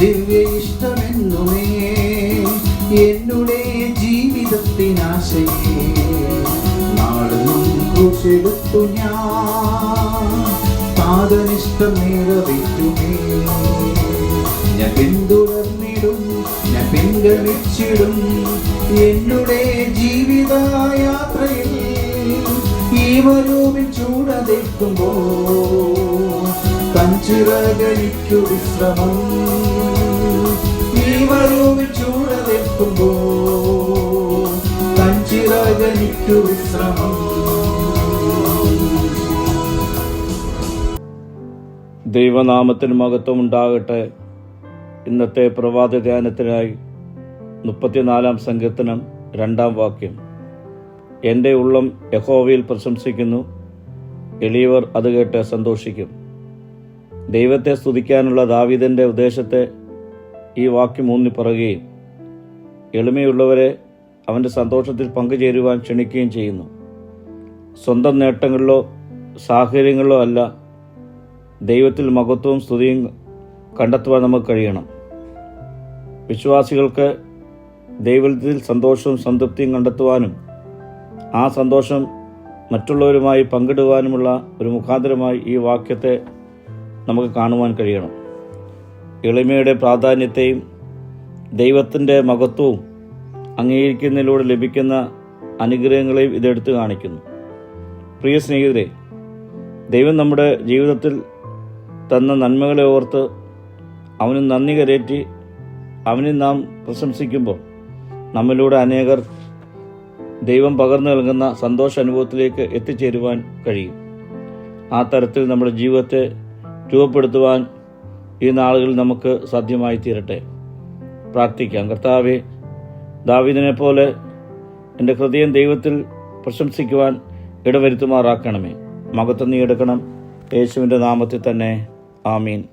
ദിവ്യ ഇഷ്ടമെന്നുമേ എന്നുടെ ജീവിതത്തിനാശയേ. നാളെന്നും കുശെടുത്തു ഞാൻ പാതനിഷ്ടം നിറവിറ്റുമേ ഞാൻ പിന്തുടർന്നിടും ഞാൻ പിൻഗമിച്ചിടും എന്നുടെ ജീവിത യാത്രയിൽ ഈ വരൂപിൽ വിശ്രമം ദൈവനാമത്തിന് മഹത്വം ഉണ്ടാകട്ടെ ഇന്നത്തെ പ്രഭാത ധ്യാനത്തിനായി മുപ്പത്തിനാലാം സങ്കീർത്തനം രണ്ടാം വാക്യം. എന്റെ ഉള്ളം യഹോവയിൽ പ്രശംസിക്കുന്നു. എളിയവർ അത് കേട്ട് സന്തോഷിക്കും. ദൈവത്തെ സ്തുതിക്കാനുള്ള ദാവീദിന്റെ ഉദ്ദേശത്തെ ഈ വാക്യം ഊന്നി പറയുകയും എളിമയുള്ളവരെ അവന്റെ സന്തോഷത്തിൽ പങ്കുചേരുവാൻ ക്ഷണിക്കുകയും ചെയ്യുന്നു. സ്വന്തം നേട്ടങ്ങളിലോ സാഹചര്യങ്ങളിലോ അല്ല ദൈവത്തിൽ മഹത്വവും സ്തുതിയും കണ്ടെത്തുവാൻ നമുക്ക് കഴിയണം. വിശ്വാസികൾക്ക് ദൈവത്തിൽ സന്തോഷവും സംതൃപ്തിയും കണ്ടെത്തുവാനും ആ സന്തോഷം മറ്റുള്ളവരുമായി പങ്കിടുവാനുമുള്ള ഒരു മുഖാന്തരമായി ഈ വാക്യത്തെ നമുക്ക് കാണുവാൻ കഴിയണം. എളിമയുടെ പ്രാധാന്യത്തെയും ദൈവത്തിന്റെ മഹത്വവും അംഗീകരിക്കുന്നതിലൂടെ ലഭിക്കുന്ന അനുഗ്രഹങ്ങളെയും ഇതെടുത്ത് കാണിക്കുന്നു. പ്രിയ സ്നേഹിതരെ ദൈവം നമ്മുടെ ജീവിതത്തിൽ തന്ന നന്മകളെ ഓർത്ത് അവന് നന്ദി കരേറ്റി അവനെ നാം പ്രശംസിക്കുമ്പോൾ നമ്മിലൂടെ അനേകർ ദൈവം പകർന്നു നൽകുന്ന സന്തോഷ അനുഭവത്തിലേക്ക് എത്തിച്ചേരുവാൻ കഴിയും. ആ തരത്തിൽ നമ്മുടെ ജീവിതത്തെ രൂപപ്പെടുത്തുവാൻ ഈ നാളുകളിൽ നമുക്ക് സാധ്യമായി തീരട്ടെ. പ്രാർത്ഥിക്കാം. കർത്താവെ ദാവിദിനെ പോലെ എന്റെ ഹൃദയം ദൈവത്തിൽ പ്രശംസിക്കുവാൻ ഇടവരുത്തുമാറാക്കണമേ. മകത്വം നീ എടുക്കണം. യേശുവിന്റെ നാമത്തിൽ തന്നെ. ആമീൻ.